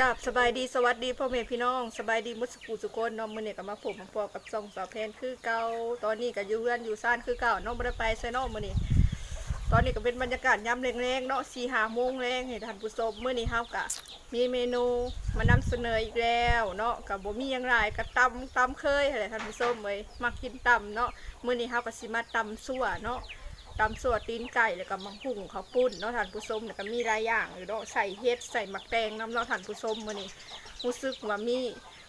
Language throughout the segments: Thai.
กับสบายดีสวัสดีพ่อแม่พี่น้องสบายดีมุสกูสุคนน้องมื้อนี้ก็มาผมมาพอกับซองสาวแพนคือเก่าตอนนี้ก็อยู่เรือนอยู่ซ่านคือเก่าน้องบ่ได้ไปไสน้องมื้อนี้ตอนนี้ก็เป็นบรรยากาศยามแรงๆเนาะ4-5โมงแรงให้ท่านผู้ชมมือนี้เฮาก็มีเมนูมานำเสนออีกแล้วเนาะก็บ่มีหยังหลายก็ตำตำเคยให้แหละท่านผู้ชมเอ้ยมักกินตำเนาะมือนี้เฮาก็สิมาตำซั่วเนาะ ตำสวดตีนไก่แล้วก็มังหุ่งข้าวปุ้นเนาะท่านผู้ชมแล้วก็มีหลายอย่างอยู่เนาะใส่เฮ็ดใส่หมักแตงน้ำเนาะท่านผู้ชมมื้อนี้รู้สึกว่ามี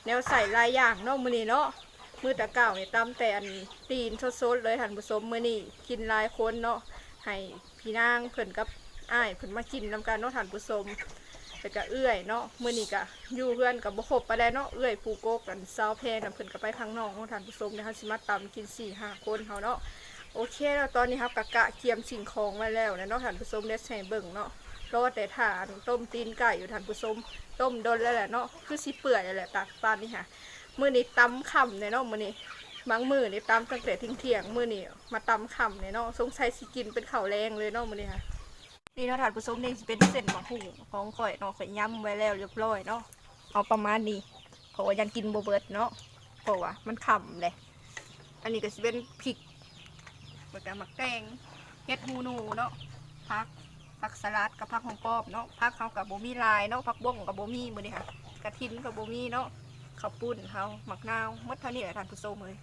แนวใส่หลายอย่างเนาะมื้อนี้เนาะมื้อตะเก่านี่ตำแต่อันตีนสดๆเลยท่านผู้ชมมื้อนี้กินหลายคนเนาะให้พี่นางเพิ่นกับอ้ายเพิ่นมากินนำกันเนาะท่านผู้ชมแล้วก็เอื้อยเนาะมื้อนี้ก็อยู่เพื่อนกับบ่ครบไปแล้วเนาะเอื้อยผูโกกกันซาวแพนเพิ่นก็ไปข้างนอกเนาะท่านผู้ชมเดี๋ยวเฮาสิมาตำกิน4-5คนเฮาเนาะ โอเคแล้วตอนนี้ครับกะกะเคียมสิ่งของไว้แล้วนะเนาะท่านผู้ชมเด็ดใส่เบิ่งเนาะรอแต่ทานต้มตีนไก่อยู่ท่านผู้ชมต้มดนแล้วแหละเนาะคือสิเปื่อยแล้วแหละตักปานนี่ค่ะมื้อนี้ตำค่ำเนี่ยเนาะมื้อนี้บางมื้อนี่ตำตั้งแต่ทิ้งเที่ยงมื้อนี้มาตำค่ำเนี่ยเนาะสงสัยสิกินเป็นข้าวแรงเลยเนาะมื้อนี้ค่ะนี่เนาะท่านผู้ชมนี่เป็นเส้นมะฮุ่งของข่อยเนาะข่อยย้ำไว้แล้วเรียบร้อยเนาะเอาประมาณนี้เพราะว่ายังกินโบเบิร์ดเนาะเพราะว่ามันค่ำเลย อันนี้ก็สิเป็นพริก แล้วก็หมักแตงเฮ็ดหูหนูเนาะผักผักสลัดกับผักหอมปอมเนาะผักเขากับโบมีลายเนาะผักบ้งกับโบมีมือนี่ค่ะกระทินกับโบมีเนาะข้าวปุ้นเขาหมักนาวมดเท่านี้แหละท่านผู้ชมเลย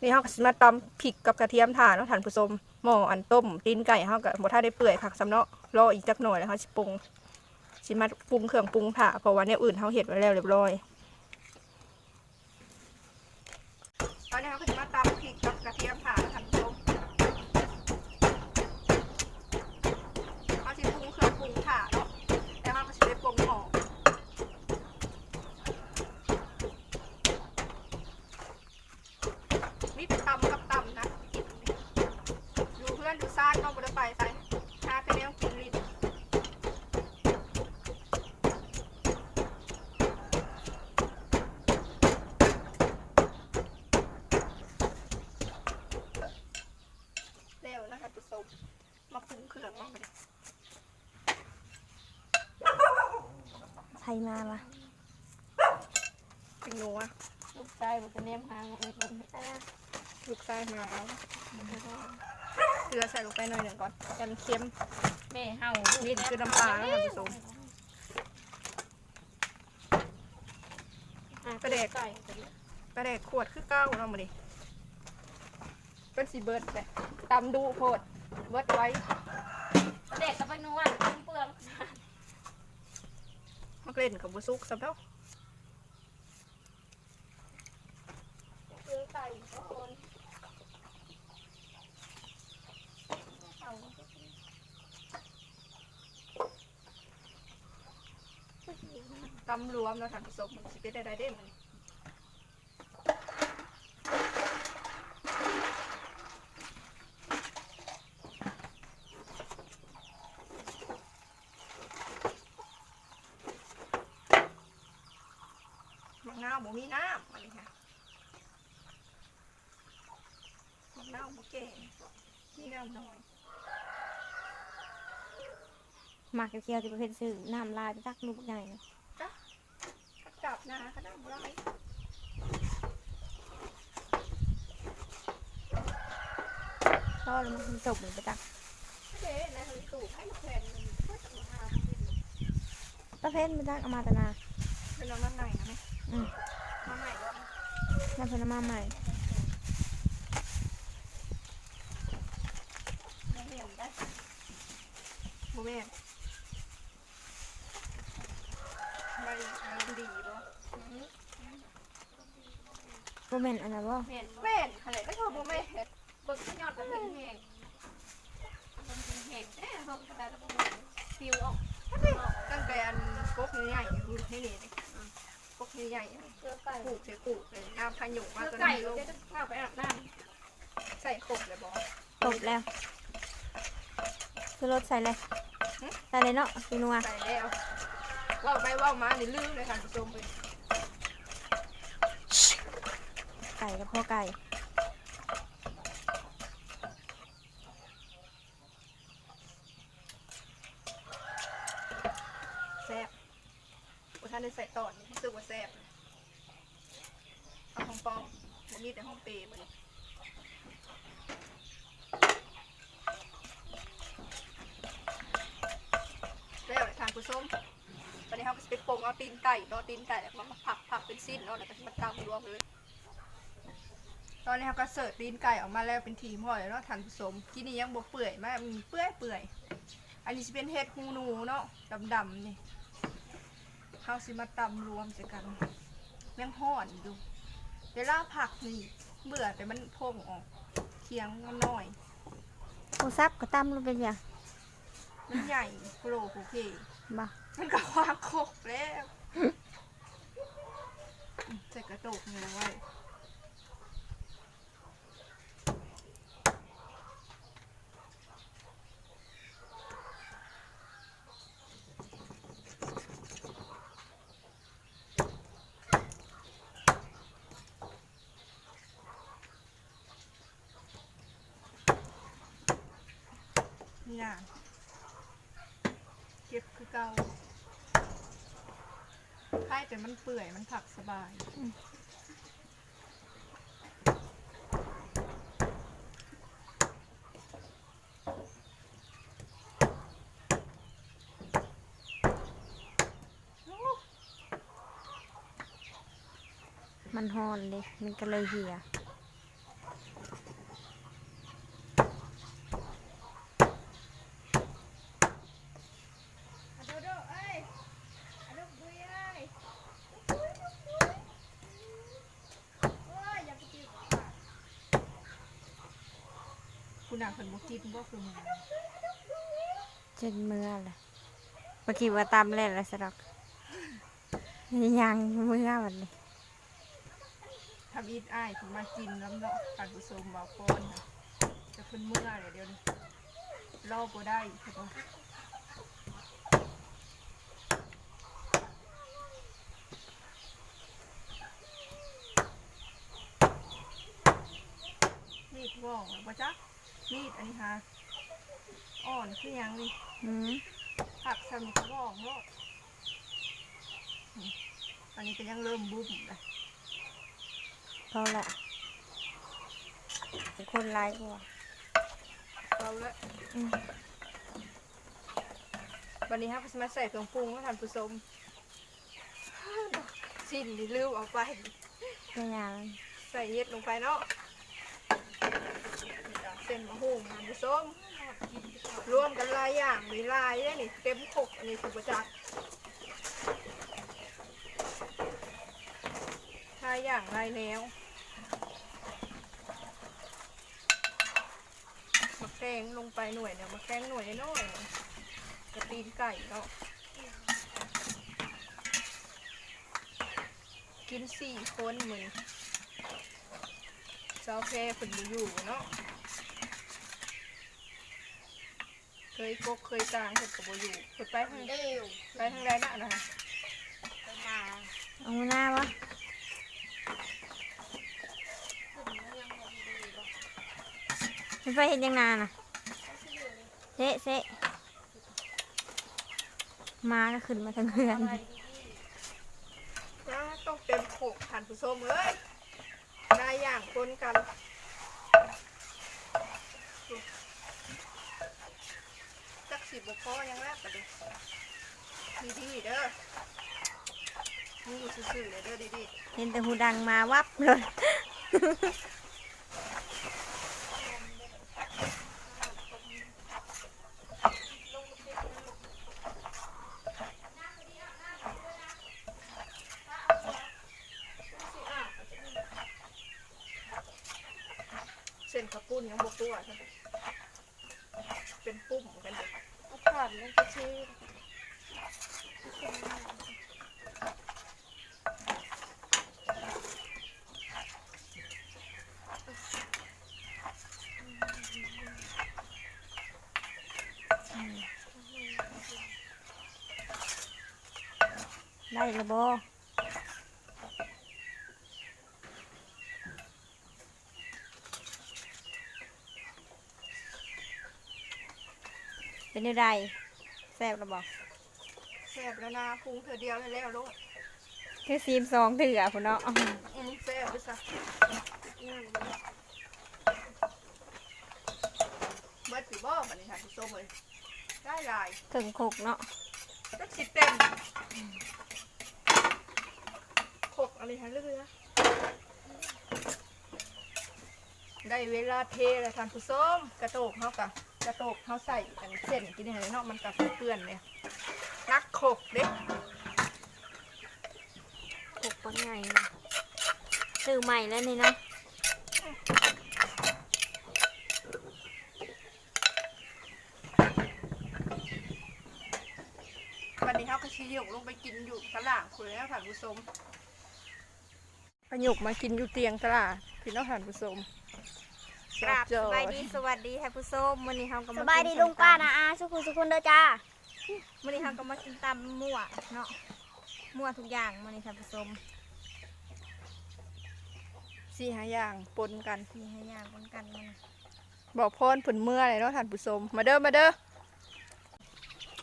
นี่เขาก็สิมาตำพริกกับกระเทียมถ่านเนาะท่านผู้ชมหม้ออันต้มตีนไก่เขาก็บ่ท่าได้เปื่อยผักสำเนาะรออีกจักหน่อยแล้วเขาสิปรุงสิมาปรุงเครื่องปรุงถ่าเพราะว่าเนี่ยอื่นเขาเห็ดไว้แล้วเรียบร้อยตอนนี้เขาก็จะมาตำพริกกับกระเทียมถ่านท่านผู้ชม เอาสิปรุงเครื่องปรุงค่ะเนาะแล้วมันก็จะได้ปรุงหอมนี่เป็นตำกับตำนะอยู่เพื่อ นอยู่ซ่านนอกบริไปใส่หาแต่แนวกินลิ้นเร็วนะคะทุกคนมาปรุงเครื่องมาเลยไทยมาละเป็นนัวลูกชายมันจะเนมหางอะไรคนไม่ได้ลูกไส้มาแล้วเก ลือใส่ลงไปหน่อยหนึ่งก่อนกันเค็มแม่เฮานี่คือน้ำปลาแล้วค่ะผู้มกระเดกไก่กระเดกขวดคือเก้าเรามาดิเป็นสีเบิร์ดเลยตำดูโพดเบิร์ดไว้กระเด็กกับไปนวลเปลืองมักเล่นกับบุซุกสับเท่า เปลืองไก่คน ตำรวมแล้วท่านผู้ชมมันสิเป็นได้ได้เด้มันมะนาวบ่มีน้ำอันนี้ค่ะมะนาวบ่เก่งมีน้ำน้อยหมักเคียวที่ประเภทซื้อน้ำลายไปตักลูกใหญ่นะ จับนะขนาดไร ก็แล้วมันจบเหมือนไปตักเจ๊นะคือตู่ให้แขวนมันก็จะมาประเภทไปตักเอามาตนาเป็นน้องน้ำไหนนะแม่อืมน้ำไหนก็น้ำผลไม้ใหม่ไม่เห็นได้โมแม่ไม่อารมณ์ดีบ่ โมเมนต์อันนั้นว่าแม่นแม่นอะไรก็ชอบโมแม่นเบิกยอดกระถิ่นแห้งมันเป็นแห้งแน่เบิกกระดาษฟิวออกตั้งแต่อันกกใหญ่ๆดูให้นี่กกใหญ่เกลือไก่ๆปลูกใส่ปลูกเลยน้ำขยุกเกมาลือตัวไก่นี้ลงจะข้าวไปอาบน้ำใส่ครบเลยบ่ำจบแล้วคือรถใส่เลยใส่เลยเนาะซีนัวใส่แล้วว่าไปว่ามานี่ลืมเลยค่ะผู้ชมไปไก่กับพ่อไก่ท่านได้ใส่ตอนนี่รู้สึกว่าแซ่บเอาของปองมันมีแต่ห้องเปรย์มาเลยแล้วเลยทานผู้มตอนนี้เขาก็จะไปปรุงเอาตีนไก่เนาะตีนไก่แล้วก็มาผักผักเป็นสิ้นเนาะแล้วก็มาตำรวมเลย ตอนนี้เขาก็เสิร์ฟตีนไก่ออกมาแล้วเป็นทีมห่อเลยเนาะทานผู้ชมที่นี่ยังบวเปื่อยมากมีเปื่อยเปื่อยๆอันนี้จะเป็นเห็ดหูหนูเนาะดำๆนี่เขาสิมาตำรวมใส่กันแม่งห่อนอยู่เวลาผักนี่เบื่อแต่มันพงออกเคียงมันน้อยผู้ซับก็ตำลงเป็นอย่างมันใหญ่โปรโอเคบ่มันก็ความโคกแล้วอืมใส่กระโดกเนื้อไว้ นี่นะเก็บคือเก่าไข่แต่มันเปื่อยมันผักสบาย มันฮอนเลย มันก็เลยเหี่ย อะโดโดเอ้ยอะโดบุยเอ้ยโอ้ยอย่าไปจิ้มคุณนางเป็นบุกินบ่ คือมึงจนเมื่อเลยเมื่อกี้ว่าตำเล่นแล้วสะดอกยังเมื่อวันนี้ทำอีทอ้ายผมมากินแล้วเนาะการผสมบาปอนนะจะขึ้นเมื่อเลยเดี๋ยวนี้รอบ่ได้ใช่ปะมีดว่องบ่จ๊ะมีดอันนี้ฮะ อ่อนคือหยังนี่อืมผักสมิกว่องโลดอืมอันนี้ก็ยังเริ่มบุ้มเลยพอละคนร้ายกว่าเราเลยอืมวันนี้ครับก็จะมาใส่เครื่องปรุงให้ท่านผู้ชมสิ้นนี่ลืมเอาไป ไม่ยังใส่เห็ดลงไปเนาะนี่จ้ะเส้นมะฮุ่งท่านผู้ชม รวมกันหลายอย่างมีลายเลยนี่เต็มขกอันนี้คือปจักษ์หลายอย่างลายแนวมะแกงลงไปหน่วยเนี่ยมะแกงหน่วยน้อยกระตีนไก่เนาะกินสี่คนเหมือเจ้าแพร่ฝนอยู่เนาะ เคยกกเคยกลางเห็ดกับโบอยู่เห็ดไปทางเร็วไปทางใดน่ะนะคะไปมาเอาหน้าวะขึ้นมายังบ่ดีบ่มันไปเห็นยังนานอะเซะเซะมาก็ขึ้นมาทางเพื่อนอะไรดีนะต้องเต็มโขกทานผู้ชมเอ้ยได้อย่างคนกันจัก สิบบ่พอยังแรกประเดี๋ยวดีๆเด้อมึงอยู่ซื่อๆเลยเด้อดีเห็นแต่หูดังมาวับเลยๆเส้นข้าวปุ้นยังบกตัวใช่ไหมเป็นปุ่มกันเด็กเอาผ่านมันจะชื่อได้ระบ เป็นยังไงแซ่บระบอแซ่บแล้วนะพุงเธอเดียวเลยแล้วลูกคือซีมสองเถื่อพุ่นเนาะอืมแซ่บไปซะเบิดสิบ่บัดนี้ค่ะผู้ชมเลยได้หลายถึงคกเนาะก็สิเต็มขกอะไรฮะเรือได้เวลาเทแล้วท่านผู้ชมกระโตกเขากะ กระโตกเขาใส่อันเส้นกินอะไรเนาะมันกับเปื้อนเลยนักขกเด็กคกปังไงเนาะซื้อใหม่แล้วนี่เนาะวันนี้เขาก็ชี้หยกลงไปกินอยู่ตลาดคุณแล้วท่านผู้ชมขยกมากินอยู่เตียงตลาดพี่น้องท่านผู้ชม กราบจสอยบายดีสวัสดีท่านผู้ชมมื้อนี้เฮาก็มสบายดีลุงป้านะอาสุขุสุขุนเด้อจ้ามื้อนี้เฮาก็มากินตำมั่วเนาะมั่วทุกอย่างมื้อนี้ท่านผู้ชมสี่หาอย่างปนกันมีให้ย่างปนกันมื้อนี้บอกพรผลเมื่อเลยเนาะท่านผู้ชมมาเด้อมาเด้อ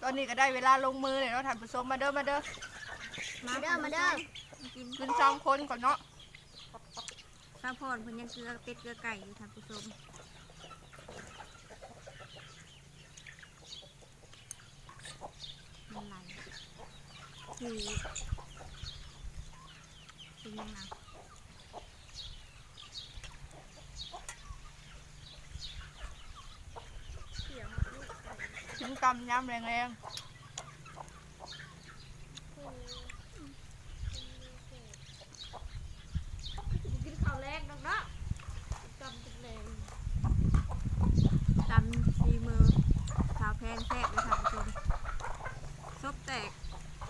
ตอนนี้ก็ได้เวลาลงมือเลยเนาะท่านผู้ชมมาเด้อมาเด้อมาเด้อมาเด้อกินกินสองคนก่อนเนาะ ข้าวพดเพิ่นยังเกลือเป็ดเกลือไก่อยู่ท่านผู้ชมมันไหลคือคือยังไงกินกำยำแรงกินข้าวแรกดอกเนาะจำจังเลย ตำซีมือ สาวแพนแทรกเลยค่ะผู้ชมซบแตก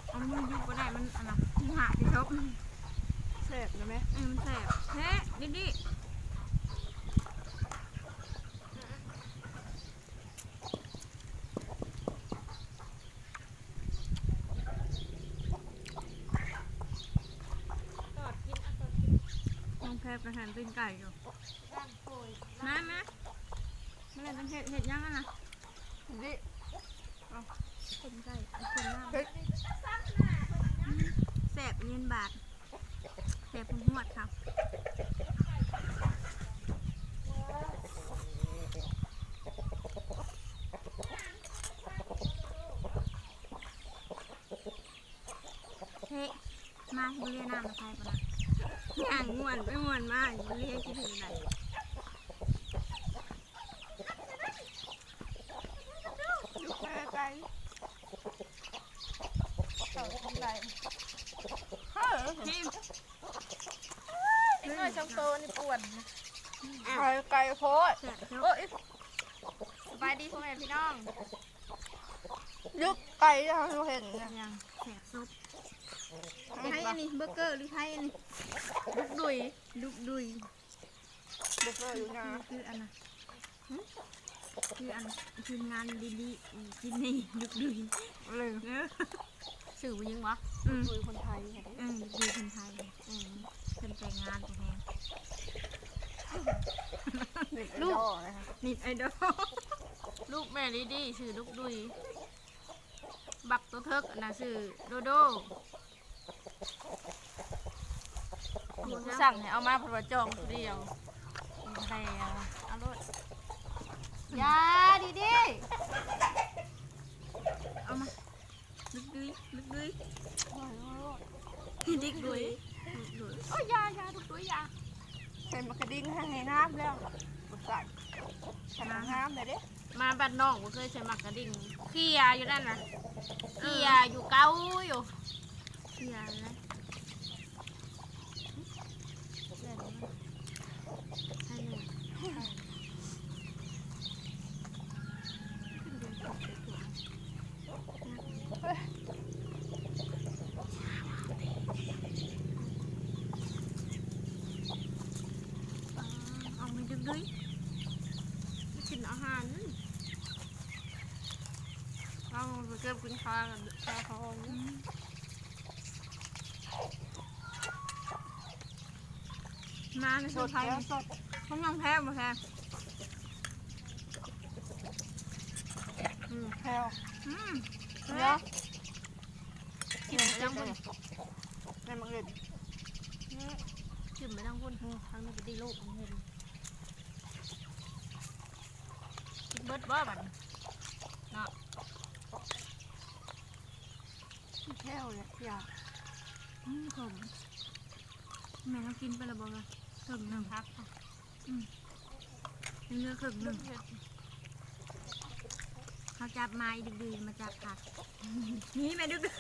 เอามือยุบก็ได้มันอันน่ะที่หาที่ซบๆแซ่บนะแม่เออมันแสบแท้ดิดิน้องแพรประทานเป็นไก่อยู่ร่างโอยมามาเมื่อไหรต้องเห็ดเห็ดยังอะนะ ดิ เป็นไก่เอาคนล่าง เฮ้ย แส บาทแสบหวดครับเฮ้มาบุเรียนน้ำมาใครปะนะย่างม่วนไปม่วนมากบุเรียนคิดถึงไหน ลูกแม่ไก่เต่าทำไรเฮ้ย ทีม ไอ้น้อยช่างโตนี่ป่วนไก่ไก่โพดแสบเจ้าโอ้ยสบายดีพ่อแม่พี่น้องยึกไก่ที่เราเห็นเนี่ยยังแสบซุปไทยอันนี้เบอร์เกอร์หรือไทยอันนี้ลูกดุยดุกดุยลูกเอออยู่นะคืออันน่ะหึคืออันทีมงานดีๆกินนี่ดุกดุยเลยเออ สื่อยังวะอืมดุยคนไทยเห็นไหมอืมดุกดุยคนไทยอืมเป็นแต่งงานแต่แพงลูกนะคะนิดไอดอลลูกแม่ดีดีสื่อลูกดุย บักตัวเทิกอันนะสื่อโดโดสั่งให้เอามาเพราะว่าจองผู้เดียวใครเอาเอารถยาดีดีเอามา ดุกดุยดุกดุยดิกดุยดุกดุยโอ้ยยายาดุกดุยยาใส่มะกระดิ่งให้น้ำแล้วบุษใส่ใส่น้ำเลยเด้มาบ้านน้องก็เคยใช้หมักกระดิ่งเกียอยู่นั่นนะเกียอยู่เก้าอยู่เชียร์เลยเล่นมั้ยใช่เลยขึ้นเดือนหกเดือนถูก เอาไปดึกด้วย กินอาหาร เก็บกินข้ากันข้าวเขามาในสสุดดท้ายแล้วสดต้องยังแพ้มาแพ้อืมแพลวอืมเนาะกินจังเลยแพให้มังเล่นจิ้มไปทั้งพุ่นทั้งนี้ก็ดีลูกมันเห็นกินเบิดบ่บันเนาะ แค่เลยอยากอืมผมแม่ต้องกินไปและบ่ละครึ่งหนึ่งพักค่ะยังเหลือครึ่งหนึ่งเขาจับไม้ดึกๆมาจับผัก นี่แม่ดึกๆ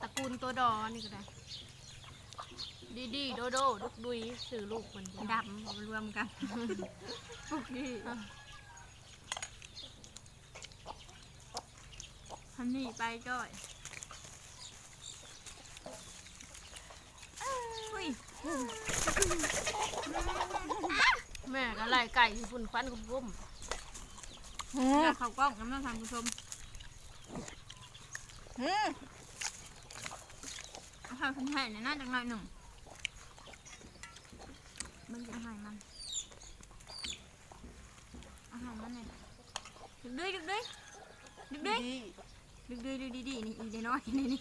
ตระกูลตัวดอนี่ก็ได้ ดีดีโดโดดุกดุยสื่อลูกคนเดียวดำเอามารวมกันปุกนี่ฮันนี่ไปจ้อยอุ้ยแม่ก็ไล่ไก่ที่ฝุ่นควันกับกุ้มอยากเข้ากล้องน้ำน้ำทานผู้ชมอืมเอาข้าวขึ้นให้ในอยน่าจังหน่อยหนึ่งมันจะหายมันอาหารมันเนี่ย ดึกด้วยดึกด้วยดึกด้วยดีดึกด้วยดึกดีๆนี่อีเดน้อยนี่นี่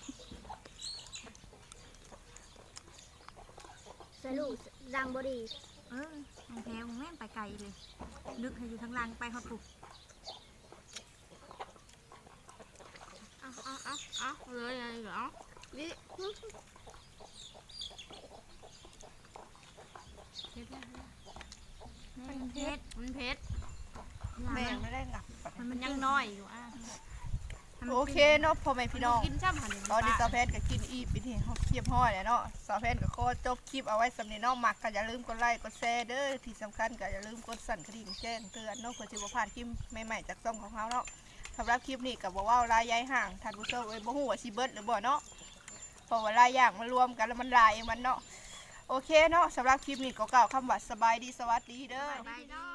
สรุปรังบดีเออทางแถวมึงแม่งไปไกลเลยดึกให้อยู่ทางล่างไปเขาปลุกเอาเอาเอาเอาเลยไงเหรอนี่มันเพชรมันเพชรแม่ไม่ได้หนัก มันมัมันนยัยังงน้อยอยู่อะโอเคเนาะพ่อแม่พี่น้อง กินช่ำหันเดี๋ยวตอนนี้ป้าสาวแพนก็กินอีปีที่เทียบห้อยแล้วเนาะสาวแพนก็ขอจบคลิปเอาไว้สำเนียงน้องหมักก็อย่าลืมกดไลค์กดแชร์เด้อที่สำคัญก็อย่าลืมกดสั่นกระดิ่งแจ้งเตือนเนาะเพื่อจะบ่พลาดคลิปใหม่ๆจากช่องของเราเนาะสำหรับคลิปนี้ก็บอกว่าลายยายห่างท่านผู้ชมเอ้ยบ่ฮู้ว่าสิเบิดหรือบ่เนาะเพราะว่าลายอย่างมารวมกันแล้วมันลายมันเนาะโอเคเนาะสำหรับคลิปนี้ก็กล่าวคำว่าสบายดีสวัสดีเด้อไปดีพี่น้อง